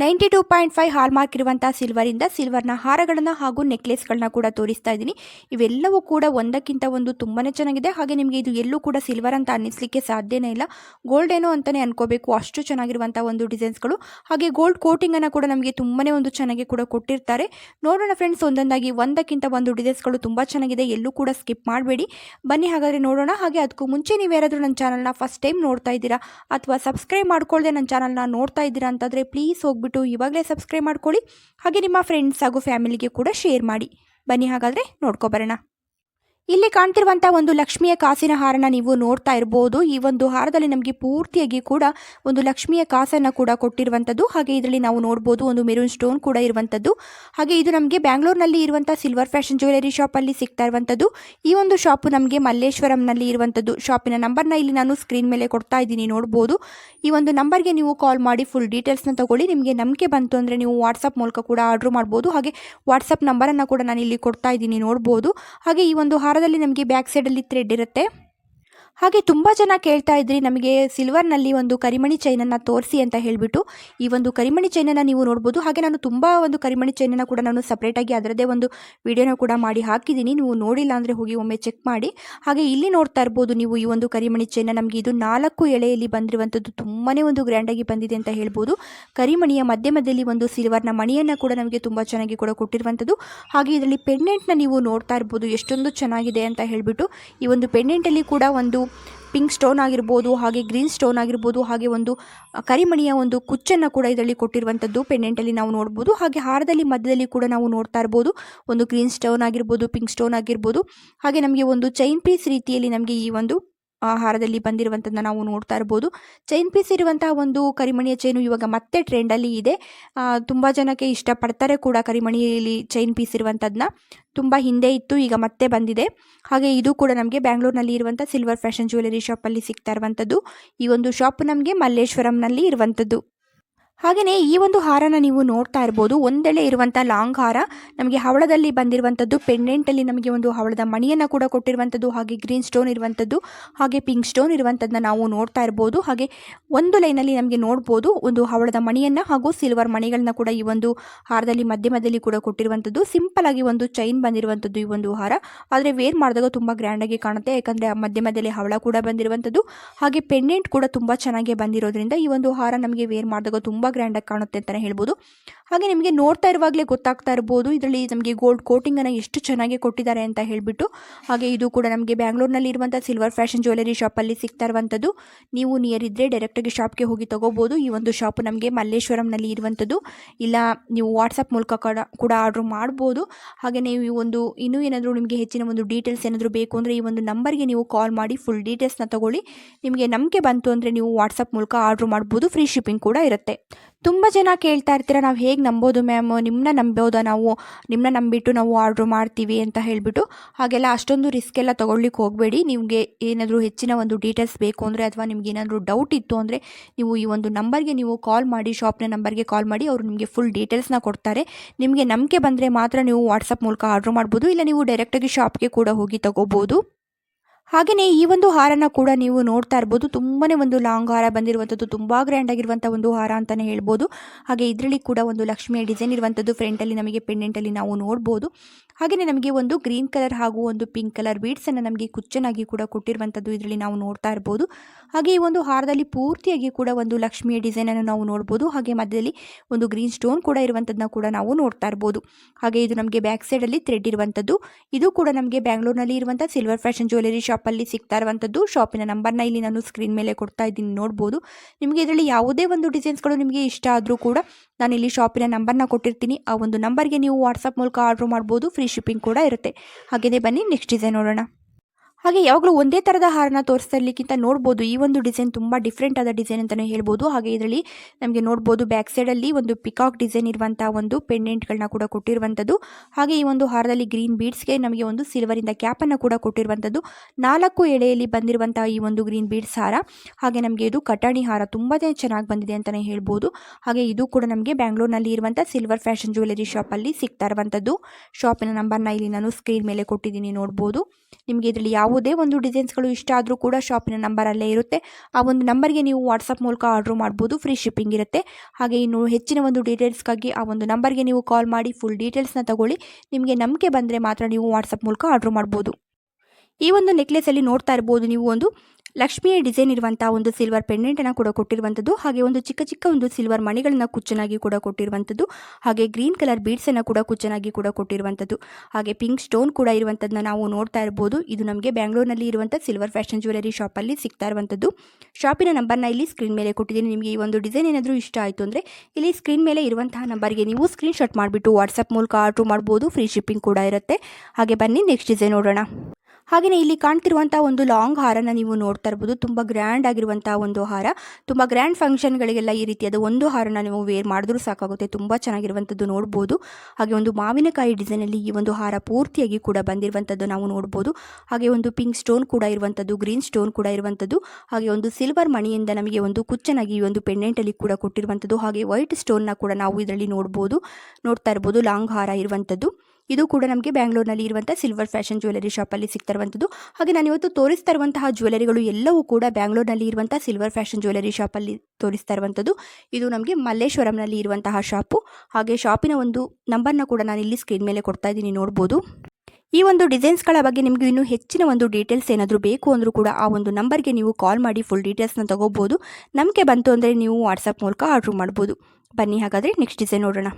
ninety two point five hallmark ಇರುವಂಥ ಸಿಲ್ವರಿಂದ ಸಿಲ್ವರ್ನ ಹಾರಗಳನ್ನು ಹಾಗೂ ನೆಕ್ಲೆಸ್ಗಳನ್ನ ಕೂಡ ತೋರಿಸ್ತಾ ಇದ್ದೀನಿ. ಇವೆಲ್ಲವೂ ಕೂಡ ಒಂದಕ್ಕಿಂತ ಒಂದು ತುಂಬಾ ಚೆನ್ನಾಗಿದೆ. ಹಾಗೆ ನಿಮಗೆ ಇದು ಎಲ್ಲೂ ಕೂಡ ಸಿಲ್ವರ್ ಅಂತ ಅನ್ನಿಸ್ಲಿಕ್ಕೆ ಸಾಧ್ಯನೇ ಇಲ್ಲ. ಗೋಲ್ಡ್ ಏನೋ ಅಂತಲೇ ಅನ್ಕೋಬೇಕು. ಅಷ್ಟು ಚೆನ್ನಾಗಿರುವಂಥ ಒಂದು ಡಿಸೈನ್ಸ್ಗಳು. ಹಾಗೆ ಗೋಲ್ಡ್ ಕೋಟಿಂಗನ್ನು ಕೂಡ ನಮಗೆ ತುಂಬಾ ಒಂದು ಚೆನ್ನಾಗಿ ಕೂಡ ಕೊಟ್ಟಿರ್ತಾರೆ. ನೋಡೋಣ ಫ್ರೆಂಡ್ಸ್ ಒಂದೊಂದಾಗಿ ಒಂದಕ್ಕಿಂತ ಒಂದು ಡಿಸೈನ್ಸ್ಗಳು ತುಂಬ ಚೆನ್ನಾಗಿದೆ. ಎಲ್ಲೂ ಕೂಡ ಸ್ಕಿಪ್ ಮಾಡಬೇಡಿ. ಬನ್ನಿ ಹಾಗಾದರೆ ನೋಡೋಣ. ಹಾಗೆ ಅದಕ್ಕೂ ಮುಂಚೆ ನೀವು ಯಾರಾದರೂ ನನ್ನ ಚಾನಲ್ನ ಫಸ್ಟ್ ಟೈಮ್ ನೋಡ್ತಾ ಇದ್ದೀರಾ ಅಥವಾ ಸಬ್ಸ್ಕ್ರೈಬ್ ಮಾಡ್ಕೊಳ್ಳದೆ ನನ್ನ ಚಾನಲ್ನ ನೋಡ್ತಾ ಇದ್ದೀರಾ ಅಂತಂದರೆ ಪ್ಲೀಸ್ ಹೋಗ್ಬಿಟ್ಟು ಇವಾಗಲೇ ಸಬ್ಸ್ಕ್ರೈಬ್ ಮಾಡ್ಕೊಳ್ಳಿ. ಹಾಗೆ ನಿಮ್ಮ ಫ್ರೆಂಡ್ಸ್ ಹಾಗೂ ಫ್ಯಾಮಿಲಿಗೆ ಕೂಡ ಶೇರ್ ಮಾಡಿ. ಬನ್ನಿ ಹಾಗಾದರೆ ನೋಡ್ಕೊಬರೋಣ ಇಲ್ಲಿ ಕಾಣ್ತಿರುವಂತಹ ಒಂದು ಲಕ್ಷ್ಮಿಯ ಕಾಸಿನ ಹಾರನ ನೀವು ನೋಡ್ತಾ ಇರಬಹುದು ಈ ಒಂದು ಹಾರದಲ್ಲಿ ನಮಗೆ ಪೂರ್ತಿಯಾಗಿ ಕೂಡ ಒಂದು ಲಕ್ಷ್ಮಿಯ ಕಾಸನ್ನ ಕೂಡ ಕೊಟ್ಟಿರುವಂತದ್ದು. ಹಾಗೆ ಇದರಲ್ಲಿ ನಾವು ನೋಡಬಹುದು ಒಂದು ಮೆರೂನ್ ಸ್ಟೋನ್ ಕೂಡ ಇರುವಂತದ್ದು. ಹಾಗೆ ಇದು ನಮಗೆ ಬ್ಯಾಂಗ್ಳೂರ್ನಲ್ಲಿ ಇರುವಂತಹ ಸಿಲ್ವರ್ ಫ್ಯಾಷನ್ ಜ್ಯುವೆಲರಿ ಅಲ್ಲಿ ಸಿಗ್ತಾ ಇರುವಂಥದ್ದು ಈ ಒಂದು ಶಾಪ್ ನಮಗೆ ಮಲ್ಲೇಶ್ವರಂನಲ್ಲಿ ಇರುವಂತದ್ದು. ಶಾಪಿನ ನಂಬರ್ನ ಇಲ್ಲಿ ನಾನು ಸ್ಕ್ರೀನ್ ಮೇಲೆ ಕೊಡ್ತಾ ಇದ್ದೀನಿ ನೋಡಬಹುದು ಈ ಒಂದು ನಂಬರ್ಗೆ ನೀವು ಕಾಲ್ ಮಾಡಿ ಫುಲ್ ಡೀಟೇಲ್ಸ್ನ ತಗೊಳ್ಳಿ. ನಿಮಗೆ ನಂಬಿಕೆ ಬಂತು ಅಂದರೆ ನೀವು ವಾಟ್ಸಪ್ ಮೂಲಕ ಕೂಡ ಆರ್ಡರ್ ಮಾಡ್ಬೋದು. ಹಾಗೆ ವಾಟ್ಸಪ್ ನಂಬರನ್ನು ಕೂಡ ನಾನು ಇಲ್ಲಿ ಕೊಡ್ತಾ ಇದ್ದೀನಿ, ನೋಡ್ಬೋದು. ಹಾಗೆ ಈ ಒಂದು ಹಾರದಲ್ಲಿ ನಮಗೆ ಬ್ಯಾಕ್ ಸೈಡಲ್ಲಿ ಥ್ರೆಡ್ ಇರುತ್ತೆ. ಹಾಗೆ ತುಂಬ ಜನ ಕೇಳ್ತಾ ಇದ್ರಿ, ನಮಗೆ ಸಿಲ್ವರ್ನಲ್ಲಿ ಒಂದು ಕರಿಮಣಿ ಚೈನನ್ನು ತೋರಿಸಿ ಅಂತ ಹೇಳಿಬಿಟ್ಟು, ಈ ಒಂದು ಕರಿಮಣಿ ಚೈನನ್ನು ನೀವು ನೋಡ್ಬೋದು. ಹಾಗೆ ನಾನು ತುಂಬ ಒಂದು ಕರಿಮಣಿ ಚೈನನ್ನು ಕೂಡ ನಾನು ಸಪ್ರೇಟಾಗಿ ಅದರದ್ದೇ ಒಂದು ವಿಡಿಯೋನ ಕೂಡ ಮಾಡಿ ಹಾಕಿದ್ದೀನಿ. ನೀವು ನೋಡಿಲ್ಲ ಅಂದರೆ ಹೋಗಿ ಒಮ್ಮೆ ಚೆಕ್ ಮಾಡಿ. ಹಾಗೆ ಇಲ್ಲಿ ನೋಡ್ತಾ ಇರ್ಬೋದು ನೀವು ಈ ಒಂದು ಕರಿಮಣಿ ಚೈನ ನಮಗೆ ಇದು ನಾಲ್ಕು ಎಳೆಯಲ್ಲಿ ಬಂದಿರುವಂಥದ್ದು ತುಂಬಾ ಒಂದು ಗ್ರ್ಯಾಂಡಾಗಿ ಬಂದಿದೆ ಅಂತ ಹೇಳ್ಬೋದು. ಕರಿಮಣಿಯ ಮಧ್ಯ ಮಧ್ಯದಲ್ಲಿ ಒಂದು ಸಿಲ್ವರ್ನ ಮಣಿಯನ್ನು ಕೂಡ ನಮಗೆ ತುಂಬ ಚೆನ್ನಾಗಿ ಕೂಡ ಕೊಟ್ಟಿರುವಂಥದ್ದು. ಹಾಗೆ ಇದರಲ್ಲಿ ಪೆಂಡೆಂಟ್ನ ನೀವು ನೋಡ್ತಾ ಇರ್ಬೋದು, ಎಷ್ಟೊಂದು ಚೆನ್ನಾಗಿದೆ ಅಂತ ಹೇಳಿಬಿಟ್ಟು, ಈ ಒಂದು ಪೆಂಡೆಂಟಲ್ಲಿ ಕೂಡ ಒಂದು ಪಿಂಕ್ ಸ್ಟೋನ್ ಆಗಿರ್ಬೋದು, ಹಾಗೆ ಗ್ರೀನ್ ಸ್ಟೋನ್ ಆಗಿರ್ಬೋದು, ಹಾಗೆ ಒಂದು ಕರಿಮಣಿಯ ಒಂದು ಕುಚ್ಚನ್ನು ಕೂಡ ಇದರಲ್ಲಿ ಕೊಟ್ಟಿರುವಂಥದ್ದು ಪೆಂಡೆಂಟಲ್ಲಿ ನಾವು ನೋಡ್ಬೋದು. ಹಾಗೆ ಹಾರದಲ್ಲಿ ಮಧ್ಯದಲ್ಲಿ ಕೂಡ ನಾವು ನೋಡ್ತಾ ಇರ್ಬೋದು. ಒಂದು ಗ್ರೀನ್ ಸ್ಟೋನ್ ಆಗಿರ್ಬೋದು, ಪಿಂಕ್ ಸ್ಟೋನ್ ಆಗಿರ್ಬೋದು. ಹಾಗೆ ನಮಗೆ ಒಂದು ಚೈನ್ ಪೀಸ್ ರೀತಿಯಲ್ಲಿ ನಮಗೆ ಈ ಒಂದು ಆ ಹಾರದಲ್ಲಿ ಬಂದಿರುವಂಥದ್ದನ್ನ ನಾವು ನೋಡ್ತಾ ಇರ್ಬೋದು. ಚೈನ್ ಪೀಸ್ ಇರುವಂತಹ ಒಂದು ಕರಿಮಣಿಯ ಚೈನು ಇವಾಗ ಮತ್ತೆ ಟ್ರೆಂಡಲ್ಲಿ ಇದೆ. ತುಂಬ ಜನಕ್ಕೆ ಇಷ್ಟಪಡ್ತಾರೆ ಕೂಡ ಕರಿಮಣಿಯಲ್ಲಿ ಚೈನ್ ಪೀಸ್ ಇರುವಂಥದ್ದನ್ನ. ತುಂಬ ಹಿಂದೆ ಇತ್ತು, ಈಗ ಮತ್ತೆ ಬಂದಿದೆ. ಹಾಗೆ ಇದು ಕೂಡ ನಮಗೆ ಬ್ಯಾಂಗ್ಳೂರ್ನಲ್ಲಿ ಇರುವಂಥ ಸಿಲ್ವರ್ ಫ್ಯಾಷನ್ ಜ್ಯುವೆಲರಿ ಶಾಪಲ್ಲಿ ಸಿಗ್ತಾ ಇರುವಂಥದ್ದು. ಈ ಒಂದು ಶಾಪ್ ನಮಗೆ ಮಲ್ಲೇಶ್ವರಂನಲ್ಲಿ ಇರುವಂಥದ್ದು. ಹಾಗೆಯೇ ಈ ಒಂದು ಹಾರನ ನೀವು ನೋಡ್ತಾ ಇರ್ಬೋದು. ಒಂದೆಳೆ ಇರುವಂಥ ಲಾಂಗ್ ಹಾರ. ನಮಗೆ ಹವಳದಲ್ಲಿ ಬಂದಿರುವಂಥದ್ದು ಪೆಂಡೆಂಟಲ್ಲಿ ನಮಗೆ ಒಂದು ಹವಳದ ಮಣಿಯನ್ನು ಕೂಡ ಕೊಟ್ಟಿರುವಂಥದ್ದು ಹಾಗೆ ಗ್ರೀನ್ ಸ್ಟೋನ್ ಇರುವಂಥದ್ದು ಹಾಗೆ ಪಿಂಕ್ ಸ್ಟೋನ್ ಇರುವಂಥದ್ದನ್ನ ನಾವು ನೋಡ್ತಾ ಇರ್ಬೋದು. ಹಾಗೆ ಒಂದು ಲೈನಲ್ಲಿ ನಮಗೆ ನೋಡ್ಬೋದು ಒಂದು ಹವಳದ ಮಣಿಯನ್ನು ಹಾಗೂ ಸಿಲ್ವರ್ ಮಣಿಗಳನ್ನ ಕೂಡ ಈ ಒಂದು ಹಾರದಲ್ಲಿ ಮಧ್ಯ ಮಧ್ಯದಲ್ಲಿ ಕೂಡ ಕೊಟ್ಟಿರುವಂಥದ್ದು ಸಿಂಪಲ್ ಆಗಿ ಒಂದು ಚೈನ್ ಬಂದಿರುವಂಥದ್ದು ಈ ಒಂದು ಹಾರ. ಆದರೆ ವೇರ್ ಮಾಡಿದಾಗ ತುಂಬ ಗ್ರ್ಯಾಂಡಾಗಿ ಕಾಣುತ್ತೆ. ಯಾಕಂದರೆ ಮಧ್ಯ ಮಧ್ಯದಲ್ಲಿ ಹವಳ ಕೂಡ ಬಂದಿರುವಂಥದ್ದು ಹಾಗೆ ಪೆಂಡೆಂಟ್ ಕೂಡ ತುಂಬ ಚೆನ್ನಾಗಿ ಬಂದಿರೋದ್ರಿಂದ ಈ ಒಂದು ಹಾರ ನಮಗೆ ವೇರ್ ಮಾಡಿದಾಗ ತುಂಬ ಗ್ರ್ಯಾಂಡಾಗಿ ಕಾಣುತ್ತೆ ಅಂತಲೇ ಹೇಳ್ಬೋದು. ಹಾಗೆ ನಿಮಗೆ ನೋಡ್ತಾ ಇರುವಾಗಲೇ ಗೊತ್ತಾಗ್ತಾ ಇರ್ಬೋದು, ಇದರಲ್ಲಿ ನಮಗೆ ಗೋಲ್ಡ್ ಕೋಟಿಂಗನ್ನು ಎಷ್ಟು ಚೆನ್ನಾಗಿ ಕೊಟ್ಟಿದ್ದಾರೆ ಅಂತ ಹೇಳಿಬಿಟ್ಟು. ಹಾಗೆ ಇದು ಕೂಡ ನಮಗೆ ಬ್ಯಾಂಗ್ಳೂರ್ನಲ್ಲಿ ಇರುವಂಥ ಸಿಲ್ವರ್ ಫ್ಯಾಷನ್ ಜ್ಯುವೆಲರಿ ಶಾಪಲ್ಲಿ ಸಿಗ್ತಾ ಇರುವಂಥದ್ದು ನೀವು ನಿಯರ್ ಇದ್ದರೆ ಡೈರೆಕ್ಟಾಗಿ ಶಾಪ್ಗೆ ಹೋಗಿ ತೊಗೋಬೋದು. ಈ ಒಂದು ಶಾಪ್ ನಮಗೆ ಮಲ್ಲೇಶ್ವರಂನಲ್ಲಿ ಇರುವಂಥದ್ದು ಇಲ್ಲ, ನೀವು ವಾಟ್ಸಪ್ ಮೂಲಕ ಕೂಡ ಕೂಡ ಆರ್ಡ್ರ್ ಮಾಡ್ಬೋದು. ಹಾಗೆ ನೀವು ಈ ಒಂದು, ಇನ್ನೂ ಏನಾದರೂ ನಿಮಗೆ ಹೆಚ್ಚಿನ ಒಂದು ಡೀಟೇಲ್ಸ್ ಏನಾದರೂ ಬೇಕು ಅಂದರೆ ಈ ಒಂದು ನಂಬರ್ಗೆ ನೀವು ಕಾಲ್ ಮಾಡಿ ಫುಲ್ ಡೀಟೇಲ್ಸ್ನ ತಗೊಳ್ಳಿ. ನಿಮಗೆ ನಂಬಿಕೆ ಬಂತು ಅಂದರೆ ನೀವು ವಾಟ್ಸಪ್ ಮೂಲಕ ಆರ್ಡ್ರ್ ಮಾಡ್ಬೋದು. ಫ್ರೀ ಶಿಪ್ಪಿಂಗ್ ಕೂಡ ಇರುತ್ತೆ. ತುಂಬ ಜನ ಕೇಳ್ತಾ ಇರ್ತೀರ, ನಾವು ಹೇಗೆ ನಂಬೋದು ಮ್ಯಾಮ್ ನಿಮ್ಮನ್ನ ನಂಬೋದಾ ನಾವು? ನಿಮ್ಮನ್ನ ನಂಬಿಟ್ಟು ನಾವು ಆರ್ಡ್ರ್ ಮಾಡ್ತೀವಿ ಅಂತ ಹೇಳಿಬಿಟ್ಟು ಹಾಗೆಲ್ಲ ಅಷ್ಟೊಂದು ರಿಸ್ಕ್ ಎಲ್ಲ ತೊಗೊಳ್ಲಿಕ್ಕೆ ಹೋಗಬೇಡಿ. ನಿಮಗೆ ಏನಾದರೂ ಹೆಚ್ಚಿನ ಒಂದು ಡೀಟೇಲ್ಸ್ ಬೇಕು ಅಂದರೆ ಅಥವಾ ನಿಮ್ಗೆ ಏನಾದರೂ ಡೌಟ್ ಇತ್ತು ಅಂದರೆ ನೀವು ಈ ಒಂದು ನಂಬರ್ಗೆ ನೀವು ಕಾಲ್ ಮಾಡಿ ಶಾಪ್ನ ನಂಬರ್ಗೆ ಕಾಲ್ ಮಾಡಿ, ಅವರು ನಿಮಗೆ ಫುಲ್ ಡೀಟೇಲ್ಸ್ನ ಕೊಡ್ತಾರೆ. ನಿಮಗೆ ನಂಬಿಕೆ ಬಂದರೆ ಮಾತ್ರ ನೀವು ವಾಟ್ಸಪ್ ಮೂಲಕ ಆರ್ಡ್ರ್ ಮಾಡ್ಬೋದು, ಇಲ್ಲ ನೀವು ಡೈರೆಕ್ಟಾಗಿ ಶಾಪ್ಗೆ ಕೂಡ ಹೋಗಿ ತಗೋಬೋದು. ಹಾಗೆಯೇ ಈ ಒಂದು ಹಾರನ ಕೂಡ ನೀವು ನೋಡ್ತಾ ಇರ್ಬೋದು. ತುಂಬಾ ಒಂದು ಲಾಂಗ್ ಹಾರ ಬಂದಿರುವಂಥದ್ದು, ತುಂಬ ಗ್ರ್ಯಾಂಡ್ ಆಗಿರುವಂಥ ಒಂದು ಹಾರ ಅಂತಲೇ ಹೇಳ್ಬೋದು. ಹಾಗೆ ಇದರಲ್ಲಿ ಕೂಡ ಒಂದು ಲಕ್ಷ್ಮಿಯ ಡಿಸೈನ್ ಇರುವಂಥದ್ದು ಫ್ರಂಟಲ್ಲಿ ನಮಗೆ ಪೆಂಡೆಂಟಲ್ಲಿ ನಾವು ನೋಡ್ಬೋದು. ಹಾಗೆಯೇ ನಮಗೆ ಒಂದು ಗ್ರೀನ್ ಕಲರ್ ಹಾಗೂ ಒಂದು ಪಿಂಕ್ ಕಲರ್ ಬೀಡ್ಸನ್ನು ನಮಗೆ ಕುಚ್ಚನಾಗಿ ಕೂಡ ಕೊಟ್ಟಿರುವಂಥದ್ದು ಇದರಲ್ಲಿ ನಾವು ನೋಡ್ತಾ ಇರ್ಬೋದು. ಹಾಗೆ ಈ ಒಂದು ಹಾರದಲ್ಲಿ ಪೂರ್ತಿಯಾಗಿ ಕೂಡ ಒಂದು ಲಕ್ಷ್ಮಿಯ ಡಿಸೈನನ್ನು ನಾವು ನೋಡ್ಬೋದು. ಹಾಗೆ ಮಧ್ಯದಲ್ಲಿ ಒಂದು ಗ್ರೀನ್ ಸ್ಟೋನ್ ಕೂಡ ಇರುವಂಥದ್ದನ್ನ ಕೂಡ ನಾವು ನೋಡ್ತಾ ಇರ್ಬೋದು. ಹಾಗೆ ಇದು ನಮಗೆ ಬ್ಯಾಕ್ ಸೈಡಲ್ಲಿ ಥ್ರೆಡ್ ಇರುವಂಥದ್ದು. ಇದು ಕೂಡ ನಮಗೆ ಬ್ಯಾಂಗ್ಳೂರಿನಲ್ಲಿ ಇರುವಂಥ ಸಿಲ್ವರ್ ಫ್ಯಾಷನ್ ಜ್ಯುವೆಲರಿ ಶಾಪಲ್ಲಿ ಸಿಗ್ತಾ ಇರುವಂಥದ್ದು ಶಾಪಿನ ನಂಬರ್ನ ಇಲ್ಲಿ ನಾನು ಸ್ಕ್ರೀನ್ ಮೇಲೆ ಕೊಡ್ತಾ ಇದ್ದೀನಿ, ನೋಡ್ಬೋದು. ನಿಮಗೆ ಇದರಲ್ಲಿ ಯಾವುದೇ ಒಂದು ಡಿಸೈನ್ಸ್ಗಳು ನಿಮಗೆ ಇಷ್ಟ ಆದರೂ ಕೂಡ ನಾನು ಇಲ್ಲಿ ಶಾಪಿನ ನಂಬರ್ನ ಕೊಟ್ಟಿರ್ತೀನಿ. ಆ ಒಂದು ನಂಬರ್ಗೆ ನೀವು ವಾಟ್ಸಪ್ ಮೂಲಕ ಆರ್ಡ್ರ್ ಮಾಡ್ಬೋದು ಫ್ರೀ ಶಿಪ್ಪಿಂಗ್ ಕೂಡ ಇರುತ್ತೆ. ಹಾಗೆಯೇ ಬನ್ನಿ ನೆಕ್ಸ್ಟ್ ಡಿಸೈನ್ ನೋಡೋಣ. ಹಾಗೆ ಯಾವಾಗಲೂ ಒಂದೇ ತರದ ಹಾರನ ತೋರಿಸ್ತಿರ್ಲಿಕ್ಕಿಂತ ನೋಡ್ಬೋದು. ಈ ಒಂದು ಡಿಸೈನ್ ತುಂಬ ಡಿಫ್ರೆಂಟ್ ಆದ ಡಿಸೈನ್ ಅಂತಲೇ ಹೇಳ್ಬೋದು. ಹಾಗೆ ಇದರಲ್ಲಿ ನಮಗೆ ನೋಡ್ಬೋದು ಬ್ಯಾಕ್ ಸೈಡಲ್ಲಿ ಒಂದು ಪಿಕಾಕ್ ಡಿಸೈನ್ ಇರುವಂಥ ಒಂದು ಪೆಂಡೆಂಟ್ಗಳನ್ನ ಕೂಡ ಕೊಟ್ಟಿರುವಂಥದ್ದು ಹಾಗೆ ಈ ಒಂದು ಹಾರದಲ್ಲಿ ಗ್ರೀನ್ ಬೀಡ್ಸ್ಗೆ ನಮಗೆ ಒಂದು ಸಿಲ್ವರಿಂದ ಕ್ಯಾಪನ್ನು ಕೂಡ ಕೊಟ್ಟಿರುವಂಥದ್ದು ನಾಲ್ಕು ಎಳೆಯಲ್ಲಿ ಬಂದಿರುವಂಥ ಈ ಒಂದು ಗ್ರೀನ್ ಬೀಡ್ಸ್ ಹಾರ, ಹಾಗೆ ನಮಗೆ ಇದು ಕಟಾಣಿ ಹಾರ ತುಂಬಾ ಚೆನ್ನಾಗಿ ಬಂದಿದೆ ಅಂತಲೇ ಹೇಳ್ಬೋದು. ಹಾಗೆ ಇದು ಕೂಡ ನಮಗೆ ಬ್ಯಾಂಗ್ಳೂರ್ನಲ್ಲಿ ಇರುವಂಥ ಸಿಲ್ವರ್ ಫ್ಯಾಷನ್ ಜ್ಯುವೆಲರಿ ಶಾಪಲ್ಲಿ ಸಿಗ್ತಾ ಇರುವಂಥದ್ದು ಶಾಪಿನ ನಂಬರ್ನ ಇಲ್ಲಿ ನಾನು ಸ್ಕ್ರೀನ್ ಮೇಲೆ ಕೊಟ್ಟಿದ್ದೀನಿ ನೋಡ್ಬೋದು. ನಿಮಗೆ ಇದರಲ್ಲಿ ಯಾವುದೇ ಯಾವುದೇ ಒಂದು ಡಿಸೈನ್ಸ್ಗಳು ಇಷ್ಟ ಆದರೂ ಕೂಡ ಶಾಪಿನ ನಂಬರ್ ಅಲ್ಲೇ ಇರುತ್ತೆ. ಆ ಒಂದು ನಂಬರ್ಗೆ ನೀವು ವಾಟ್ಸಪ್ ಮೂಲಕ ಆರ್ಡ್ರ್ ಮಾಡ್ಬೋದು, ಫ್ರೀ ಶಿಪ್ಪಿಂಗ್ ಇರುತ್ತೆ. ಹಾಗೆ ಇನ್ನು ಹೆಚ್ಚಿನ ಒಂದು ಡೀಟೇಲ್ಸ್ಗಾಗಿ ಆ ಒಂದು ನಂಬರ್ಗೆ ನೀವು ಕಾಲ್ ಮಾಡಿ, ಫುಲ್ ಡೀಟೇಲ್ಸ್ನ ತಗೊಳ್ಳಿ. ನಿಮಗೆ ನಂಬಿಕೆ ಬಂದರೆ ಮಾತ್ರ ನೀವು ವಾಟ್ಸಪ್ ಮೂಲಕ ಆರ್ಡ್ರ್ ಮಾಡ್ಬೋದು. ಈ ಒಂದು ನೆಕ್ಲೆಸಲ್ಲಿ ನೋಡ್ತಾ ಇರ್ಬೋದು ನೀವು ಒಂದು ಲಕ್ಷ್ಮಿಯ ಡಿಸೈನ್ ಇರುವಂತಹ ಒಂದು ಸಿಲ್ವರ್ ಪೆಂಡೆಂಟನ್ನು ಕೂಡ ಕೊಟ್ಟಿರುವಂಥದ್ದು ಹಾಗೆ ಒಂದು ಚಿಕ್ಕ ಚಿಕ್ಕ ಒಂದು ಸಿಲ್ವರ್ ಮಣಿಗಳನ್ನ ಕುಚ್ಚನಾಗಿ ಕೂಡ ಕೊಟ್ಟಿರುವಂಥದ್ದು ಹಾಗೆ ಗ್ರೀನ್ ಕಲರ್ ಬೀಡ್ಸನ್ನು ಕೂಡ ಕುಚ್ಚನಾಗಿ ಕೂಡ ಕೊಟ್ಟಿರುವಂಥದ್ದು ಹಾಗೆ ಪಿಂಕ್ ಸ್ಟೋನ್ ಕೂಡ ಇರುವಂತದ್ದನ್ನ ನಾವು ನೋಡ್ತಾ ಇರ್ಬೋದು. ಇದು ನಮಗೆ ಬ್ಯಾಂಗ್ಳೂರಿನಲ್ಲಿ ಇರುವಂಥ ಸಿಲ್ವರ್ ಫ್ಯಾಷನ್ ಜ್ಯುವೆಲರಿ ಶಾಪಲ್ಲಿ ಸಿಗ್ತಾ ಇರುವಂಥದ್ದು ಶಾಪಿನ ನಂಬರ್ನ ಇಲ್ಲಿ ಸ್ಕ್ರೀನ್ ಮೇಲೆ ಕೊಟ್ಟಿದ್ದೀನಿ. ನಿಮಗೆ ಈ ಒಂದು ಡಿಸೈನ್ ಏನಾದರೂ ಇಷ್ಟ ಆಯಿತು ಅಂದರೆ, ಇಲ್ಲಿ ಸ್ಕ್ರೀನ್ ಮೇಲೆ ಇರುವಂತಹ ನಂಬರ್ಗೆ ನೀವು ಸ್ಕ್ರೀನ್ ಶಾಟ್ ಮಾಡಿಬಿಟ್ಟು ವಾಟ್ಸಪ್ ಮೂಲಕ ಆರ್ಡ್ರ್ ಮಾಡ್ಬೋದು. ಫ್ರೀ ಶಿಪ್ಪಿಂಗ್ ಕೂಡ ಇರುತ್ತೆ. ಹಾಗೆ ಬನ್ನಿ ನೆಕ್ಸ್ಟ್ ಡಿಸೈನ್ ನೋಡೋಣ. ಹಾಗೆಯೇ ಇಲ್ಲಿ ಕಾಣ್ತಿರುವಂಥ ಒಂದು ಲಾಂಗ್ ಹಾರನ ನೀವು ನೋಡ್ತಾ ಇರ್ಬೋದು. ತುಂಬ ಗ್ರ್ಯಾಂಡ್ ಆಗಿರುವಂಥ ಒಂದು ಹಾರ. ತುಂಬ ಗ್ರ್ಯಾಂಡ್ ಫಂಕ್ಷನ್ಗಳಿಗೆಲ್ಲ ಈ ರೀತಿಯಾದ ಒಂದು ಹಾರನ ನೀವು ವೇರ್ ಮಾಡಿದ್ರೂ ಸಾಕಾಗುತ್ತೆ. ತುಂಬ ಚೆನ್ನಾಗಿರುವಂಥದ್ದು ನೋಡ್ಬೋದು. ಹಾಗೆ ಒಂದು ಮಾವಿನಕಾಯಿ ಡಿಸೈನಲ್ಲಿ ಈ ಒಂದು ಹಾರ ಪೂರ್ತಿಯಾಗಿ ಕೂಡ ಬಂದಿರುವಂಥದ್ದು ನಾವು ನೋಡ್ಬೋದು. ಹಾಗೆ ಒಂದು ಪಿಂಕ್ ಸ್ಟೋನ್ ಕೂಡ ಇರುವಂಥದ್ದು ಗ್ರೀನ್ ಸ್ಟೋನ್ ಕೂಡ ಇರುವಂಥದ್ದು ಹಾಗೆ ಒಂದು ಸಿಲ್ವರ್ ಮಣಿಯಿಂದ ನಮಗೆ ಒಂದು ಕುಚ್ಚನಾಗಿ ಈ ಒಂದು ಪೆಂಡೆಂಟಲ್ಲಿ ಕೂಡ ಕೊಟ್ಟಿರುವಂಥದ್ದು ಹಾಗೆ ವೈಟ್ ಸ್ಟೋನ್ನ ಕೂಡ ನಾವು ಇದರಲ್ಲಿ ನೋಡ್ಬೋದು. ನೋಡ್ತಾ ಇರ್ಬೋದು ಲಾಂಗ್ ಹಾರ ಇರುವಂಥದ್ದು ಇದು ಕೂಡ ನಮಗೆ ಬ್ಯಾಂಗ್ಳೂರ್ನಲ್ಲಿ ಇರುವಂಥ ಸಿಲ್ವರ್ ಫ್ಯಾಷನ್ ಜ್ಯುವೆಲರಿ ಶಾಪಲ್ಲಿ ಇರುವಂಥದ್ದು ಹಾಗೆ ನಾನು ಇವತ್ತು ತೋರಿಸ್ತಾ ಇರುವಂತಹ ಜ್ಯುವೆಲರಿಗಳು ಎಲ್ಲವೂ ಕೂಡ ಬ್ಯಾಂಗ್ಳೂರ್ನಲ್ಲಿ ಇರುವಂತಹ ಸಿಲ್ವರ್ ಫ್ಯಾಷನ್ ಜ್ಯುವೆಲರಿ ಶಾಪಲ್ಲಿ ತೋರಿಸ್ತಾ ಇರುವಂಥದ್ದು ಇದು ನಮಗೆ ಮಲ್ಲೇಶ್ವರಂನಲ್ಲಿ ಇರುವಂತಹ ಶಾಪು. ಹಾಗೆ ಶಾಪಿನ ಒಂದು ನಂಬರ್ನ ಕೂಡ ನಾನು ಇಲ್ಲಿ ಸ್ಕ್ರೀನ್ ಮೇಲೆ ಕೊಡ್ತಾ ಇದ್ದೀನಿ, ನೋಡ್ಬೋದು. ಈ ಒಂದು ಡಿಸೈನ್ಸ್ಗಳ ಬಗ್ಗೆ ನಿಮಗೆ ಇನ್ನೂ ಹೆಚ್ಚಿನ ಒಂದು ಡೀಟೇಲ್ಸ್ ಏನಾದರೂ ಬೇಕು ಅಂದರೂ ಕೂಡ ಆ ಒಂದು ನಂಬರ್ಗೆ ನೀವು ಕಾಲ್ ಮಾಡಿ ಫುಲ್ ಡೀಟೇಲ್ಸ್ನ ತಗೋಬೋದು. ನಮಗೆ ಬಂತು ಅಂದರೆ ನೀವು ವಾಟ್ಸಪ್ ಮೂಲಕ ಆರ್ಡ್ರ್ ಮಾಡ್ಬೋದು. ಬನ್ನಿ ಹಾಗಾದರೆ ನೆಕ್ಸ್ಟ್ ಡಿಸೈನ್ ನೋಡೋಣ.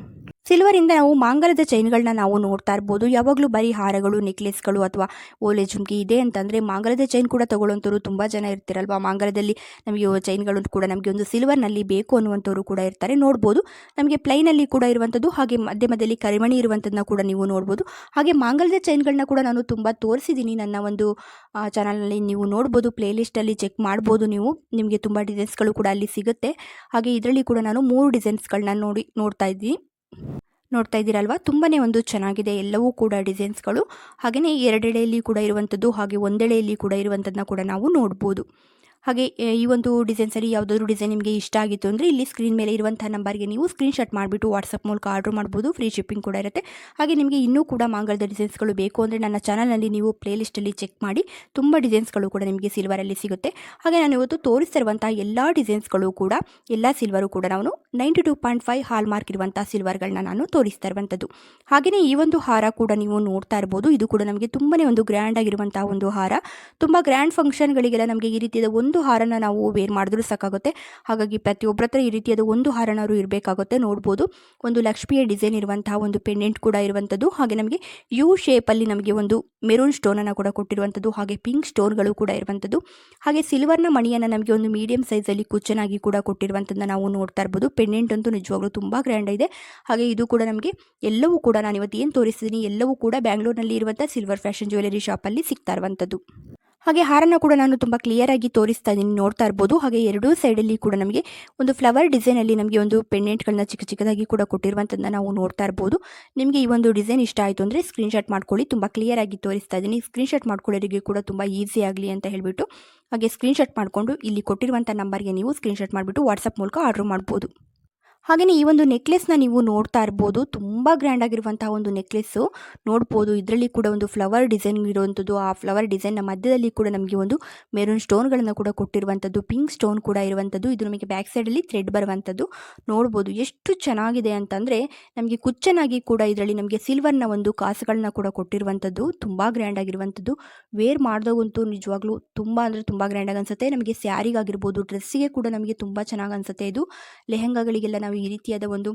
ಸಿಲ್ವರಿಂದ ನಾವು ಮಾಂಗಲದ ಚೈನ್ಗಳನ್ನ ನಾವು ನೋಡ್ತಾ ಇರ್ಬೋದು. ಯಾವಾಗಲೂ ಬರೀ ಹಾರಗಳು, ನೆಕ್ಲೆಸ್ಗಳು ಅಥವಾ ಓಲೆ ಜುಮ್ಕಿ ಇದೆ ಅಂತಂದರೆ ಮಾಂಗಲದ ಚೈನ್ ಕೂಡ ತಗೊಳ್ಳೋಂಥವ್ರು ತುಂಬ ಜನ ಇರ್ತಿರಲ್ವಾ? ಮಾಂಗಲದಲ್ಲಿ ನಮಗೆ ಚೈನ್ಗಳು ಕೂಡ ನಮಗೆ ಒಂದು ಸಿಲ್ವರ್ನಲ್ಲಿ ಬೇಕು ಅನ್ನುವಂಥವ್ರು ಕೂಡ ಇರ್ತಾರೆ. ನೋಡ್ಬೋದು. ನಮಗೆ ಪ್ಲೈನಲ್ಲಿ ಕೂಡ ಇರುವಂಥದ್ದು ಹಾಗೆ ಮಧ್ಯಮದಲ್ಲಿ ಕರಿಮಣಿ ಇರುವಂಥದ್ದನ್ನ ಕೂಡ ನೀವು ನೋಡ್ಬೋದು. ಹಾಗೆ ಮಾಂಗಲ್ಯದ ಚೈನ್ಗಳನ್ನ ಕೂಡ ನಾನು ತುಂಬ ತೋರಿಸಿದ್ದೀನಿ ನನ್ನ ಒಂದು ಚಾನಲ್ನಲ್ಲಿ. ನೀವು ನೋಡ್ಬೋದು, ಪ್ಲೇಲಿಸ್ಟಲ್ಲಿ ಚೆಕ್ ಮಾಡ್ಬೋದು ನೀವು. ನಿಮಗೆ ತುಂಬ ಡಿಸೈನ್ಸ್ಗಳು ಕೂಡ ಅಲ್ಲಿ ಸಿಗುತ್ತೆ. ಹಾಗೆ ಇದರಲ್ಲಿ ಕೂಡ ನಾನು ಮೂರು ಡಿಸೈನ್ಸ್ಗಳನ್ನ ನೋಡಿ, ನೋಡ್ತಾ ಇದ್ದೀನಿ. ನೋಡ್ತಾ ಇದ್ದೀರಲ್ವ? ತುಂಬಾ ಒಂದು ಚೆನ್ನಾಗಿದೆ. ಎಲ್ಲವೂ ಕೂಡ ಡಿಸೈನ್ಸ್ಗಳು. ಹಾಗೆಯೇ ಎರಡೆಳೆಯಲ್ಲಿ ಕೂಡ ಇರುವಂಥದ್ದು, ಹಾಗೆ ಒಂದೆಳೆಯಲ್ಲಿ ಕೂಡ ಇರುವಂಥದ್ದನ್ನ ಕೂಡ ನಾವು ನೋಡ್ಬೋದು. ಹಾಗೆ ಈ ಒಂದು ಡಿಸೈನ್ಸಲ್ಲಿ ಯಾವುದಾದ್ರೂ ಡಿಸೈನ್ ನಿಮಗೆ ಇಷ್ಟ ಆಗಿತ್ತು ಅಂದರೆ ಇಲ್ಲಿ ಸ್ಕ್ರೀನ್ ಮೇಲೆ ಇರುವಂಥ ನಂಬರ್ಗೆ ನೀವು ಸ್ಕ್ರೀನ್ ಶಾಟ್ ಮಾಡಿಬಿಟ್ಟು ವಾಟ್ಸಪ್ ಮೂಲಕ ಆರ್ಡರ್ ಮಾಡ್ಬೋದು. ಫ್ರೀ ಶಿಪ್ಪಿಂಗ್ ಕೂಡ ಇರುತ್ತೆ. ಹಾಗೆ ನಿಮಗೆ ಇನ್ನೂ ಕೂಡ ಮಾಂಗಲ್ಯದ ಡಿಸೈನ್ಸ್ಗಳು ಬೇಕು ಅಂದರೆ ನನ್ನ ಚಾನಲ್ನಲ್ಲಿ ನೀವು ಪ್ಲೇಲಿಸ್ಟಲ್ಲಿ ಚೆಕ್ ಮಾಡಿ, ತುಂಬ ಡಿಸೈನ್ಸ್ಗಳು ಕೂಡ ನಿಮಗೆ ಸಿಲ್ವರಲ್ಲಿ ಸಿಗುತ್ತೆ. ಹಾಗೆ ನಾನು ಇವತ್ತು ತೋರಿಸಿರುವಂಥ ಎಲ್ಲ ಡಿಸೈನ್ಸ್ಗಳು ಕೂಡ, ಎಲ್ಲ ಸಿಲ್ವರು ಕೂಡ ನಾನು ninety two point five hallmark ಇರುವಂಥ ಸಿಲ್ವರ್ಗಳನ್ನ ನಾನು ತೋರಿಸ್ತಾ ಇರುವಂಥದ್ದು. ಹಾಗೆಯೇ ಈ ಒಂದು ಹಾರ ಕೂಡ ನೀವು ನೋಡ್ತಾ ಇರ್ಬೋದು. ಇದು ಕೂಡ ನಮಗೆ ತುಂಬನೇ ಒಂದು ಗ್ರ್ಯಾಂಡ್ ಆಗಿರುವಂಥ ಒಂದು ಹಾರ. ತುಂಬ ಗ್ರ್ಯಾಂಡ್ ಫಂಕ್ಷನ್ಗಳಿಗೆಲ್ಲ ನಮಗೆ ಈ ರೀತಿಯಾದ ಒಂದು ಹಾರನ ನಾವು ವೇರ್ ಮಾಡಿದ್ರು ಸಾಕಾಗುತ್ತೆ. ಹಾಗಾಗಿ ಪ್ರತಿಯೊಬ್ಬರ ಹತ್ರ ಈ ರೀತಿಯಾದ ಒಂದು ಹಾರನಾದ್ರು ಇರಬೇಕಾಗುತ್ತೆ. ನೋಡ್ಬೋದು. ಒಂದು ಲಕ್ಷ್ಮಿಯ ಡಿಸೈನ್ ಇರುವಂತಹ ಒಂದು ಪೆಂಡೆಂಟ್ ಕೂಡ ಇರುವಂಥದ್ದು. ಹಾಗೆ ನಮಗೆ ಯು ಶೇಪಲ್ಲಿ ನಮಗೆ ಒಂದು ಮೆರೂನ್ ಸ್ಟೋನನ್ನು ಕೂಡ ಕೊಟ್ಟಿರುವಂಥದ್ದು. ಹಾಗೆ ಪಿಂಕ್ ಸ್ಟೋನ್ಗಳು ಕೂಡ ಇರುವಂಥದ್ದು. ಹಾಗೆ ಸಿಲ್ವರ್ನ ಮಣಿಯನ್ನು ನಮಗೆ ಒಂದು ಮೀಡಿಯಂ ಸೈಜಲ್ಲಿ ಕುಚ್ಚನಾಗಿ ಕೂಡ ಕೊಟ್ಟಿರುವಂಥದ್ದನ್ನ ನಾವು ನೋಡ್ತಾ ಇರ್ಬೋದು. ಪೆಂಡೆಂಟ್ ಅಂತೂ ನಿಜವಾಗ್ಲೂ ತುಂಬ ಗ್ರ್ಯಾಂಡ್ ಇದೆ. ಹಾಗೆ ಇದು ಕೂಡ ನಮಗೆ ಎಲ್ಲವೂ ಕೂಡ ನಾನು ಇವತ್ತು ಏನು ತೋರಿಸಿದ್ದೀನಿ ಎಲ್ಲವೂ ಕೂಡ ಬ್ಯಾಂಗ್ಳೂರಿನಲ್ಲಿ ಇರುವಂಥ ಸಿಲ್ವರ್ ಫ್ಯಾಷನ್ ಜ್ಯುವೆಲರಿ ಶಾಪಲ್ಲಿ ಸಿಗ್ತಾ ಇರುವಂಥದ್ದು. ಹಾಗೆ ಹಾರನ ಕೂಡ ನಾನು ತುಂಬ ಕ್ಲಿಯರಾಗಿ ತೋರಿಸ್ತಾ ಇದ್ದೀನಿ ನೋಡ್ತಾ ಇರ್ಬೋದು. ಹಾಗೆ ಎರಡೂ ಸೈಡಲ್ಲಿ ಕೂಡ ನಮಗೆ ಒಂದು ಫ್ಲವರ್ ಡಿಸೈನಲ್ಲಿ ನಮಗೆ ಒಂದು ಪೆಂಡೆಂಟ್ಗಳನ್ನ ಚಿಕ್ಕ ಚಿಕ್ಕದಾಗಿ ಕೂಡ ಕೊಟ್ಟಿರುವಂಥದ್ದನ್ನ ನಾವು ನೋಡ್ತಾ ಇರ್ಬೋದು. ನಿಮಗೆ ಈ ಒಂದು ಡಿಸೈನ್ ಇಷ್ಟ ಆಯಿತು ಅಂದರೆ ಸ್ಕ್ರೀನ್ಶಾಟ್ ಮಾಡ್ಕೊಳ್ಳಿ. ತುಂಬ ಕ್ಲಿಯರಾಗಿ ತೋರಿಸ್ತಾ ಇದ್ದೀನಿ ಸ್ಕ್ರೀನ್ಶಾಟ್ ಮಾಡ್ಕೊಳ್ಳೋರಿಗೆ ಕೂಡ ತುಂಬ ಈಸಿ ಆಗಲಿ ಅಂತ ಹೇಳಿಬಿಟ್ಟು, ಹಾಗೆ ಸ್ಕ್ರೀನ್ಶಾಟ್ ಮಾಡಿಕೊಂಡು ಇಲ್ಲಿ ಕೊಟ್ಟಿರುವಂಥ ನಂಬರ್ಗೆ ನೀವು ಸ್ಕ್ರೀನ್ಶಾಟ್ ಮಾಡಿಬಿಟ್ಟು ವಾಟ್ಸಪ್ ಮೂಲಕ ಆರ್ಡರ್ ಮಾಡ್ಬೋದು. ಹಾಗೆಯೇ ಈ ಒಂದು ನೆಕ್ಲೆಸ್ನ ನೀವು ನೋಡ್ತಾ ಇರ್ಬೋದು, ತುಂಬ ಗ್ರ್ಯಾಂಡ್ ಆಗಿರುವಂತಹ ಒಂದು ನೆಕ್ಲೆಸ್ಸು ನೋಡ್ಬೋದು, ಇದರಲ್ಲಿ ಕೂಡ ಒಂದು ಫ್ಲವರ್ ಡಿಸೈನ್ ಇರುವಂಥದ್ದು ಆ ಫ್ಲವರ್ ಡಿಸೈನ್ನ ಮಧ್ಯದಲ್ಲಿ ಕೂಡ ನಮಗೆ ಒಂದು ಮೆರೂನ್ ಸ್ಟೋನ್ಗಳನ್ನು ಕೂಡ ಕೊಟ್ಟಿರುವಂಥದ್ದು ಪಿಂಕ್ ಸ್ಟೋನ್ ಕೂಡ ಇರುವಂಥದ್ದು ಇದು ನಮಗೆ ಬ್ಯಾಕ್ ಸೈಡಲ್ಲಿ ಥ್ರೆಡ್ ಬರುವಂಥದ್ದು ನೋಡ್ಬೋದು ಎಷ್ಟು ಚೆನ್ನಾಗಿದೆ ಅಂತಂದರೆ, ನಮಗೆ ಕುಚ್ಚನಾಗಿ ಕೂಡ ಇದರಲ್ಲಿ ನಮಗೆ ಸಿಲ್ವರ್ನ ಒಂದು ಕಾಸುಗಳನ್ನ ಕೂಡ ಕೊಟ್ಟಿರುವಂಥದ್ದು ತುಂಬ ಗ್ರ್ಯಾಂಡ್ ಆಗಿರುವಂಥದ್ದು ವೇರ್ ಮಾಡಿದಾಗಂತೂ ನಿಜವಾಗ್ಲೂ ತುಂಬ ಅಂದರೆ ತುಂಬ ಗ್ರ್ಯಾಂಡಾಗಿ ಅನಿಸುತ್ತೆ. ನಮಗೆ ಸ್ಯಾರಿಗಾಗಿರ್ಬೋದು ಡ್ರೆಸ್ಸಿಗೆ ಕೂಡ ನಮಗೆ ತುಂಬ ಚೆನ್ನಾಗಿ ಅನಿಸುತ್ತೆ ಇದು. ಲೆಹಂಗಾಗಳಿಗೆಲ್ಲ ನಾವು ಈ ರೀತಿಯಾದ ಒಂದು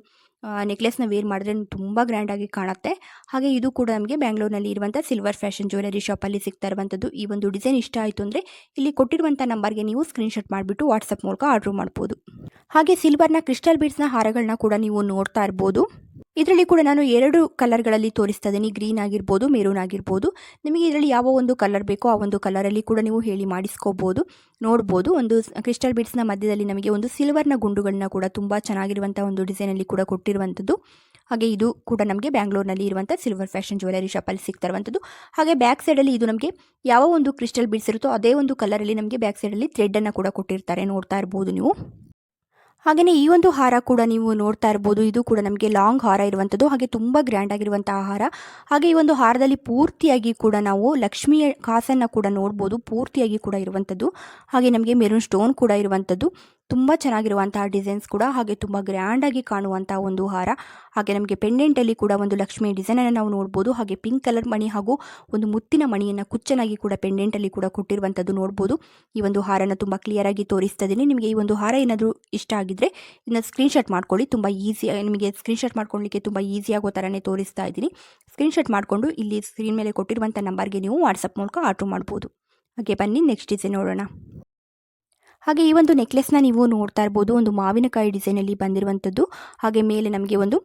ನೆಕ್ಲೆಸ್ನ ವೇರ್ ಮಾಡಿದ್ರೆ ತುಂಬ ಗ್ರ್ಯಾಂಡಾಗಿ ಕಾಣುತ್ತೆ. ಹಾಗೆ ಇದು ಕೂಡ ನಮಗೆ ಬ್ಯಾಂಗ್ಳೂರಿನಲ್ಲಿ ಇರುವಂಥ ಸಿಲ್ವರ್ ಫ್ಯಾಷನ್ ಜ್ಯುವೆಲರಿ ಶಾಪಲ್ಲಿ ಸಿಗ್ತಾ ಇರುವಂಥದ್ದು ಈ ಒಂದು ಡಿಸೈನ್ ಇಷ್ಟ ಆಯಿತು ಅಂದರೆ ಇಲ್ಲಿ ಕೊಟ್ಟಿರುವಂಥ ನಂಬರ್ಗೆ ನೀವು ಸ್ಕ್ರೀನ್ಶಾಟ್ ಮಾಡಿಬಿಟ್ಟು ವಾಟ್ಸಪ್ ಮೂಲಕ ಆರ್ಡ್ರ್ ಮಾಡ್ಬೋದು. ಹಾಗೆ ಸಿಲ್ವರ್ನ ಕ್ರಿಸ್ಟಲ್ ಬೀಡ್ಸ್ನ ಹಾರಗಳನ್ನ ಕೂಡ ನೀವು ನೋಡ್ತಾ ಇರ್ಬೋದು. ಇದರಲ್ಲಿ ಕೂಡ ನಾನು ಎರಡು ಕಲರ್ಗಳಲ್ಲಿ ತೋರಿಸ್ತಾ ಇದ್ದೀನಿ ಗ್ರೀನ್ ಆಗಿರ್ಬೋದು, ಮೆರೂನ್ ಆಗಿರ್ಬೋದು. ನಿಮಗೆ ಇದರಲ್ಲಿ ಯಾವ ಒಂದು ಕಲರ್ ಬೇಕೋ ಆ ಒಂದು ಕಲರಲ್ಲಿ ಕೂಡ ನೀವು ಹೇಳಿ ಮಾಡಿಸ್ಕೋಬೋದು, ನೋಡ್ಬೋದು. ಒಂದು ಕ್ರಿಸ್ಟಲ್ ಬೀಡ್ಸ್ನ ಮಧ್ಯದಲ್ಲಿ ನಮಗೆ ಒಂದು ಸಿಲ್ವರ್ನ ಗುಂಡುಗಳನ್ನ ಕೂಡ ತುಂಬ ಚೆನ್ನಾಗಿರುವಂಥ ಒಂದು ಡಿಸೈನಲ್ಲಿ ಕೂಡ ಕೊಟ್ಟಿರುವಂಥದ್ದು. ಹಾಗೆ ಇದು ಕೂಡ ನಮಗೆ ಬ್ಯಾಂಗ್ಳೂರ್ನಲ್ಲಿ ಇರುವಂಥ ಸಿಲ್ವರ್ ಫ್ಯಾಷನ್ ಜ್ಯುವೆಲರಿ ಶಾಪಲ್ಲಿ ಸಿಗ್ತಾ ಇರುವಂಥದ್ದು ಹಾಗೆ ಬ್ಯಾಕ್ ಸೈಡಲ್ಲಿ ಇದು ನಮಗೆ ಯಾವ ಒಂದು ಕ್ರಿಸ್ಟಲ್ ಬೀಡ್ಸ್ ಇರುತ್ತೋ ಅದೇ ಒಂದು ಕಲರಲ್ಲಿ ನಮಗೆ ಬ್ಯಾಕ್ ಸೈಡಲ್ಲಿ ಥ್ರೆಡನ್ನು ಕೂಡ ಕೊಟ್ಟಿರ್ತಾರೆ. ನೋಡ್ತಾ ಇರ್ಬೋದು ನೀವು. ಹಾಗೆಯೇ ಈ ಒಂದು ಹಾರ ಕೂಡ ನೀವು ನೋಡ್ತಾ ಇರ್ಬೋದು. ಇದು ಕೂಡ ನಮಗೆ ಲಾಂಗ್ ಹಾರ ಇರುವಂಥದ್ದು ಹಾಗೆ ತುಂಬ ಗ್ರ್ಯಾಂಡ್ ಆಗಿರುವಂತಹ ಹಾರ. ಹಾಗೆ ಈ ಒಂದು ಹಾರದಲ್ಲಿ ಪೂರ್ತಿಯಾಗಿ ಕೂಡ ನಾವು ಲಕ್ಷ್ಮಿಯ ಕಾಸನ್ನು ಕೂಡ ನೋಡ್ಬೋದು. ಪೂರ್ತಿಯಾಗಿ ಕೂಡ ಇರುವಂಥದ್ದು ಹಾಗೆ ನಮಗೆ ಮೆರೂನ್ ಸ್ಟೋನ್ ಕೂಡ ಇರುವಂಥದ್ದು ತುಂಬ ಚೆನ್ನಾಗಿರುವಂತಹ ಡಿಸೈನ್ಸ್ ಕೂಡ ಹಾಗೆ ತುಂಬ ಗ್ರ್ಯಾಂಡಾಗಿ ಕಾಣುವಂತಹ ಒಂದು ಹಾರ. ಹಾಗೆ ನಮಗೆ ಪೆಂಡೆಂಟಲ್ಲಿ ಕೂಡ ಒಂದು ಲಕ್ಷ್ಮಿ ಡಿಸೈನನ್ನು ನಾವು ನೋಡ್ಬೋದು. ಹಾಗೆ ಪಿಂಕ್ ಕಲರ್ ಮಣಿ ಹಾಗೂ ಒಂದು ಮುತ್ತಿನ ಮಣಿಯನ್ನು ಕುಚ್ಚನಾಗಿ ಕೂಡ ಪೆಂಡೆಂಟಲ್ಲಿ ಕೂಡ ಕೊಟ್ಟಿರುವಂಥದ್ದು ನೋಡ್ಬೋದು. ಈ ಒಂದು ಹಾರನ ತುಂಬ ಕ್ಲಿಯರಾಗಿ ತೋರಿಸ್ತಾ ಇದ್ದೀನಿ. ನಿಮಗೆ ಈ ಒಂದು ಹಾರ ಏನಾದರೂ ಇಷ್ಟ ಆಗಿದ್ದರೆ ಇದನ್ನ ಸ್ಕ್ರೀನ್ಶಾಟ್ ಮಾಡ್ಕೊಳ್ಳಿ. ತುಂಬ ಈಸಿ ನಿಮಗೆ ಸ್ಕ್ರೀನ್ಶಾಟ್ ಮಾಡ್ಕೊಳ್ಳಿಕ್ಕೆ ತುಂಬ ಈಸಿ ಆಗೋ ಥರನೇ ತೋರಿಸ್ತಾ ಇದ್ದೀನಿ. ಸ್ಕ್ರೀನ್ಶಾಟ್ ಮಾಡಿಕೊಂಡು ಇಲ್ಲಿ ಸ್ಕ್ರೀನ್ ಮೇಲೆ ಕೊಟ್ಟಿರುವಂಥ ನಂಬರ್ಗೆ ನೀವು ವಾಟ್ಸಪ್ ಮೂಲಕ ಆರ್ಡ್ರ್ ಮಾಡ್ಬೋದು. ಹಾಗೆ ಬನ್ನಿ ನೆಕ್ಸ್ಟ್ ಡಿಸೈನ್ ನೋಡೋಣ. ಹಾಗೆ ಈ ಒಂದು ನೆಕ್ಲೆಸ್ನ ನೀವು ನೋಡ್ತಾ ಇರ್ಬೋದು, ಒಂದು ಮಾವಿನಕಾಯಿ ಡಿಸೈನಲ್ಲಿ ಬಂದಿರುವಂಥದ್ದು. ಹಾಗೆ ಮೇಲೆ ನಮಗೆ ಒಂದು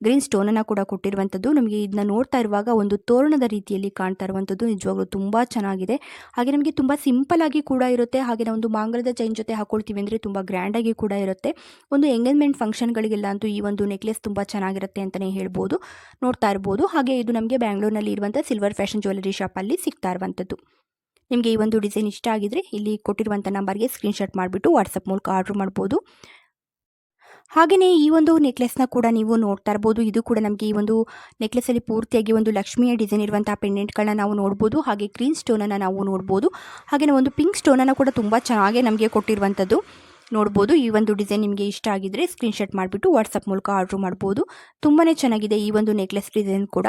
ಗ್ರೀನ್ ಸ್ಟೋನನ್ನು ಕೂಡ ಕೊಟ್ಟಿರುವಂಥದ್ದು. ನಮಗೆ ಇದನ್ನ ನೋಡ್ತಾ ಇರುವಾಗ ಒಂದು ತೋರಣದ ರೀತಿಯಲ್ಲಿ ಕಾಣ್ತಾ ಇರುವಂಥದ್ದು. ನಿಜವಾಗ್ಲೂ ತುಂಬ ಚೆನ್ನಾಗಿದೆ. ಹಾಗೆ ನಮಗೆ ತುಂಬ ಸಿಂಪಲ್ ಆಗಿ ಕೂಡ ಇರುತ್ತೆ. ಹಾಗೆ ನಾವು ಒಂದು ಮಾಂಗಲದ ಚೈನ್ ಜೊತೆ ಹಾಕೊಳ್ತೀವಿ ಅಂದರೆ ತುಂಬ ಗ್ರ್ಯಾಂಡಾಗಿ ಕೂಡ ಇರುತ್ತೆ. ಒಂದು ಎಂಗೇಜ್ಮೆಂಟ್ ಫಂಕ್ಷನ್ಗಳಿಗೆಲ್ಲ ಅಂತೂ ಈ ಒಂದು ನೆಕ್ಲೆಸ್ ತುಂಬ ಚೆನ್ನಾಗಿರುತ್ತೆ ಅಂತಲೇ ಹೇಳ್ಬೋದು, ನೋಡ್ತಾ ಇರ್ಬೋದು. ಹಾಗೆ ಇದು ನಮಗೆ ಬ್ಯಾಂಗ್ಳೂರ್ನಲ್ಲಿ ಇರುವಂಥ ಸಿಲ್ವರ್ ಫ್ಯಾಷನ್ ಜ್ಯುವೆಲರಿ ಶಾಪಲ್ಲಿ ಸಿಗ್ತಾ ಇರುವಂಥದ್ದು. ನಿಮಗೆ ಈ ಒಂದು ಡಿಸೈನ್ ಇಷ್ಟ ಆಗಿದ್ರೆ ಇಲ್ಲಿ ಕೊಟ್ಟಿರುವಂಥ ನಂಬರ್ಗೆ ಸ್ಕ್ರೀನ್ಶಾಟ್ ಮಾಡಿಬಿಟ್ಟು ವಾಟ್ಸಪ್ ಮೂಲಕ ಆರ್ಡ್ರ್ ಮಾಡ್ಬೋದು. ಹಾಗೆಯೇ ಈ ಒಂದು ನೆಕ್ಲೆಸ್ನ ಕೂಡ ನೀವು ನೋಡ್ತಾ ಇರ್ಬೋದು. ಇದು ಕೂಡ ನಮಗೆ ಈ ಒಂದು ನೆಕ್ಲೆಸಲ್ಲಿ ಪೂರ್ತಿಯಾಗಿ ಒಂದು ಲಕ್ಷ್ಮಿಯ ಡಿಸೈನ್ ಇರುವಂಥ ಪೆಂಡೆಂಟ್ಗಳನ್ನ ನಾವು ನೋಡ್ಬೋದು. ಹಾಗೆ ಗ್ರೀನ್ ಸ್ಟೋನನ್ನು ನಾವು ನೋಡ್ಬೋದು. ಹಾಗೆಯೇ ಒಂದು ಪಿಂಕ್ ಸ್ಟೋನನ್ನು ಕೂಡ ತುಂಬ ಚೆನ್ನಾಗಿ ನಮಗೆ ಕೊಟ್ಟಿರುವಂಥದ್ದು ನೋಡ್ಬೋದು. ಈ ಒಂದು ಡಿಸೈನ್ ನಿಮಗೆ ಇಷ್ಟ ಆಗಿದ್ದರೆ ಸ್ಕ್ರೀನ್ಶಾಟ್ ಮಾಡಿಬಿಟ್ಟು ವಾಟ್ಸಪ್ ಮೂಲಕ ಆರ್ಡ್ರ್ ಮಾಡ್ಬೋದು. ತುಂಬಾ ಚೆನ್ನಾಗಿದೆ ಈ ಒಂದು ನೆಕ್ಲೆಸ್ ಡಿಸೈನ್ ಕೂಡ.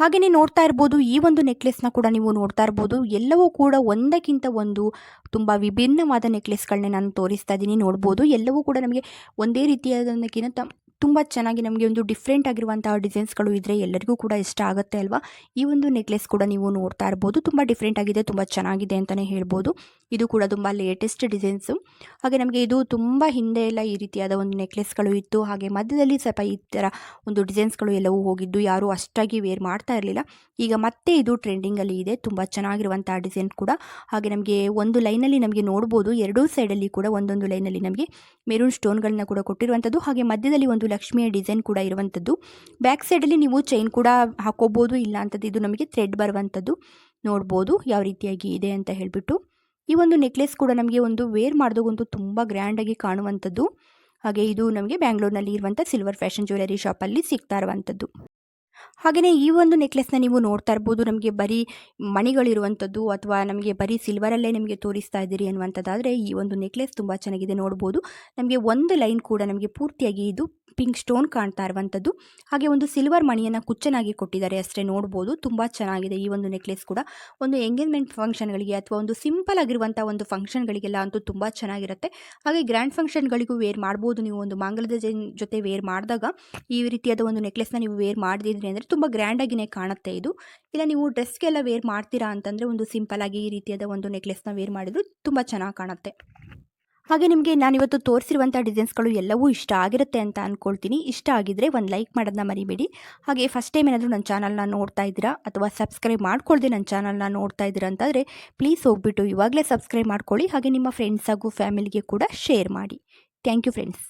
ಹಾಗೆಯೇ ನೋಡ್ತಾ ಇರ್ಬೋದು, ಈ ಒಂದು ನೆಕ್ಲೆಸ್ನ ಕೂಡ ನೀವು ನೋಡ್ತಾ ಇರ್ಬೋದು. ಎಲ್ಲವೂ ಕೂಡ ಒಂದಕ್ಕಿಂತ ಒಂದು ತುಂಬ ವಿಭಿನ್ನವಾದ ನೆಕ್ಲೆಸ್ಗಳನ್ನೇ ನಾನು ತೋರಿಸ್ತಾ ಇದ್ದೀನಿ ನೋಡ್ಬೋದು. ಎಲ್ಲವೂ ಕೂಡ ನಮಗೆ ಒಂದೇ ರೀತಿಯಾದಕ್ಕಿಂತ ತುಂಬ ಚೆನ್ನಾಗಿ ನಮಗೆ ಒಂದು ಡಿಫ್ರೆಂಟ್ ಆಗಿರುವಂತಹ ಡಿಸೈನ್ಸ್ಗಳು ಇದ್ದರೆ ಎಲ್ಲರಿಗೂ ಕೂಡ ಇಷ್ಟ ಆಗುತ್ತೆ ಅಲ್ವಾ? ಈ ಒಂದು ನೆಕ್ಲೆಸ್ ಕೂಡ ನೀವು ನೋಡ್ತಾ ಇರ್ಬೋದು. ತುಂಬ ಡಿಫ್ರೆಂಟ್ ಆಗಿದೆ, ತುಂಬ ಚೆನ್ನಾಗಿದೆ ಅಂತಲೇ ಹೇಳ್ಬೋದು. ಇದು ಕೂಡ ತುಂಬ ಲೇಟೆಸ್ಟ್ ಡಿಸೈನ್ಸು ಹಾಗೆ ನಮಗೆ ಇದು ತುಂಬ ಹಿಂದೆ ಎಲ್ಲ ಈ ರೀತಿಯಾದ ಒಂದು ನೆಕ್ಲೆಸ್ಗಳು ಇತ್ತು. ಹಾಗೆ ಮಧ್ಯದಲ್ಲಿ ಸ್ವಲ್ಪ ಈ ಥರ ಒಂದು ಡಿಸೈನ್ಸ್ಗಳು ಎಲ್ಲವೂ ಹೋಗಿದ್ದು, ಯಾರೂ ಅಷ್ಟಾಗಿ ವೇರ್ ಮಾಡ್ತಾ ಇರಲಿಲ್ಲ. ಈಗ ಮತ್ತೆ ಇದು ಟ್ರೆಂಡಿಂಗಲ್ಲಿ ಇದೆ. ತುಂಬ ಚೆನ್ನಾಗಿರುವಂಥ ಡಿಸೈನ್ ಕೂಡ. ಹಾಗೆ ನಮಗೆ ಒಂದು ಲೈನಲ್ಲಿ ನಮಗೆ ನೋಡ್ಬೋದು. ಎರಡೂ ಸೈಡಲ್ಲಿ ಕೂಡ ಒಂದೊಂದು ಲೈನಲ್ಲಿ ನಮಗೆ ಮೆರೂನ್ ಸ್ಟೋನ್ಗಳನ್ನ ಕೂಡ ಕೊಟ್ಟಿರುವಂಥದ್ದು. ಹಾಗೆ ಮಧ್ಯದಲ್ಲಿ ಒಂದು ಲಕ್ಷ್ಮಿಯ ಡಿಸೈನ್ ಕೂಡ ಇರುವಂಥದ್ದು. ಬ್ಯಾಕ್ ಸೈಡಲ್ಲಿ ನೀವು ಚೈನ್ ಕೂಡ ಹಾಕೋಬೋದು, ಇಲ್ಲ ಅಂತದ್ದು ಇದು ನಮಗೆ ಥ್ರೆಡ್ ಬರುವಂಥದ್ದು. ನೋಡ್ಬೋದು ಯಾವ ರೀತಿಯಾಗಿ ಇದೆ ಅಂತ ಹೇಳಿಬಿಟ್ಟು. ಈ ಒಂದು ನೆಕ್ಲೆಸ್ ಕೂಡ ನಮಗೆ ಒಂದು ವೇರ್ ಮಾಡಿದಾಗಂತೂ ತುಂಬ ಗ್ರ್ಯಾಂಡಾಗಿ ಕಾಣುವಂಥದ್ದು. ಹಾಗೆ ಇದು ನಮಗೆ ಬ್ಯಾಂಗ್ಳೂರ್ನಲ್ಲಿ ಇರುವಂಥ ಸಿಲ್ವರ್ ಫ್ಯಾಷನ್ ಜ್ಯುವೆಲರಿ ಶಾಪಲ್ಲಿ ಸಿಗ್ತಾ ಇರುವಂಥದ್ದು. ಹಾಗೆಯೇ ಈ ಒಂದು ನೆಕ್ಲೆಸ್ನ ನೀವು ನೋಡ್ತಾ ಇರ್ಬೋದು. ನಮಗೆ ಬರೀ ಮಣಿಗಳಿರುವಂಥದ್ದು ಅಥವಾ ನಮಗೆ ಬರೀ ಸಿಲ್ವರಲ್ಲೇ ನಿಮಗೆ ತೋರಿಸ್ತಾ ಇದ್ದೀರಿ ಅನ್ನುವಂಥದ್ದಾದರೆ ಈ ಒಂದು ನೆಕ್ಲೆಸ್ ತುಂಬ ಚೆನ್ನಾಗಿದೆ ನೋಡ್ಬೋದು. ನಮಗೆ ಒಂದು ಲೈನ್ ಕೂಡ ನಮಗೆ ಪೂರ್ತಿಯಾಗಿ ಇದು ಪಿಂಕ್ ಸ್ಟೋನ್ ಕಾಣ್ತಾ ಇರುವಂಥದ್ದು. ಹಾಗೆ ಒಂದು ಸಿಲ್ವರ್ ಮಣಿಯನ್ನು ಕುಚ್ಚನಾಗಿ ಕೊಟ್ಟಿದ್ದಾರೆ ಅಷ್ಟೇ ನೋಡ್ಬೋದು. ತುಂಬ ಚೆನ್ನಾಗಿದೆ ಈ ಒಂದು ನೆಕ್ಲೆಸ್ ಕೂಡ. ಒಂದು ಎಂಗೇಜ್ಮೆಂಟ್ ಫಂಕ್ಷನ್ಗಳಿಗೆ ಅಥವಾ ಒಂದು ಸಿಂಪಲ್ ಆಗಿರುವಂಥ ಒಂದು ಫಂಕ್ಷನ್ಗಳಿಗೆಲ್ಲ ಅಂತೂ ತುಂಬ ಚೆನ್ನಾಗಿರುತ್ತೆ. ಹಾಗೆ ಗ್ರ್ಯಾಂಡ್ ಫಂಕ್ಷನ್ಗಳಿಗೂ ವೇರ್ ಮಾಡ್ಬೋದು ನೀವು ಒಂದು ಮಾಂಗಲ್ಯದ ಜೊತೆ ವೇರ್ ಮಾಡಿದಾಗ ಈ ರೀತಿಯಾದ ಒಂದು ನೆಕ್ಲೆಸ್ನ ನೀವು ವೇರ್ ಮಾಡಿದ್ರಿ ಅಂದರೆ ತುಂಬ ಗ್ರ್ಯಾಂಡಾಗಿಯೇ ಕಾಣುತ್ತೆ ಇದು. ಇಲ್ಲ, ನೀವು ಡ್ರೆಸ್ಗೆಲ್ಲ ವೇರ್ ಮಾಡ್ತೀರಾ ಅಂತಂದರೆ ಒಂದು ಸಿಂಪಲ್ ಆಗಿ ಈ ರೀತಿಯಾದ ಒಂದು ನೆಕ್ಲೆಸ್ನ ವೇರ್ ಮಾಡಿದ್ರು ತುಂಬ ಚೆನ್ನಾಗಿ ಕಾಣುತ್ತೆ. ಹಾಗೆ ನಿಮಗೆ ನಾನಿವತ್ತು ತೋರಿಸಿರುವಂಥ ಡಿಸೈನ್ಸ್ಗಳು ಎಲ್ಲವೂ ಇಷ್ಟ ಆಗಿರುತ್ತೆ ಅಂತ ಅಂದ್ಕೊಳ್ತೀನಿ ಇಷ್ಟ ಆಗಿದ್ದರೆ ಒಂದು ಲೈಕ್ ಮಾಡೋದನ್ನ ಮರಿಬೇಡಿ. ಹಾಗೆ ಫಸ್ಟ್ ಟೈಮ್ ಏನಾದರೂ ನನ್ನ ಚಾನಲ್ನ ನೋಡ್ತಾ ಇದ್ದೀರಾ ಅಥವಾ ಸಬ್ಸ್ಕ್ರೈಬ್ ಮಾಡ್ಕೊಳ್ದೆ ನನ್ನ ಚಾನಲ್ನ ನೋಡ್ತಾ ಇದ್ದೀರಾ ಅಂತಂದರೆ ಪ್ಲೀಸ್ ಹೋಗ್ಬಿಟ್ಟು ಇವಾಗಲೇ ಸಬ್ಸ್ಕ್ರೈಬ್ ಮಾಡ್ಕೊಳ್ಳಿ. ಹಾಗೆ ನಿಮ್ಮ ಫ್ರೆಂಡ್ಸ್ ಹಾಗೂ ಫ್ಯಾಮಿಲಿಗೆ ಕೂಡ ಶೇರ್ ಮಾಡಿ. Thank you friends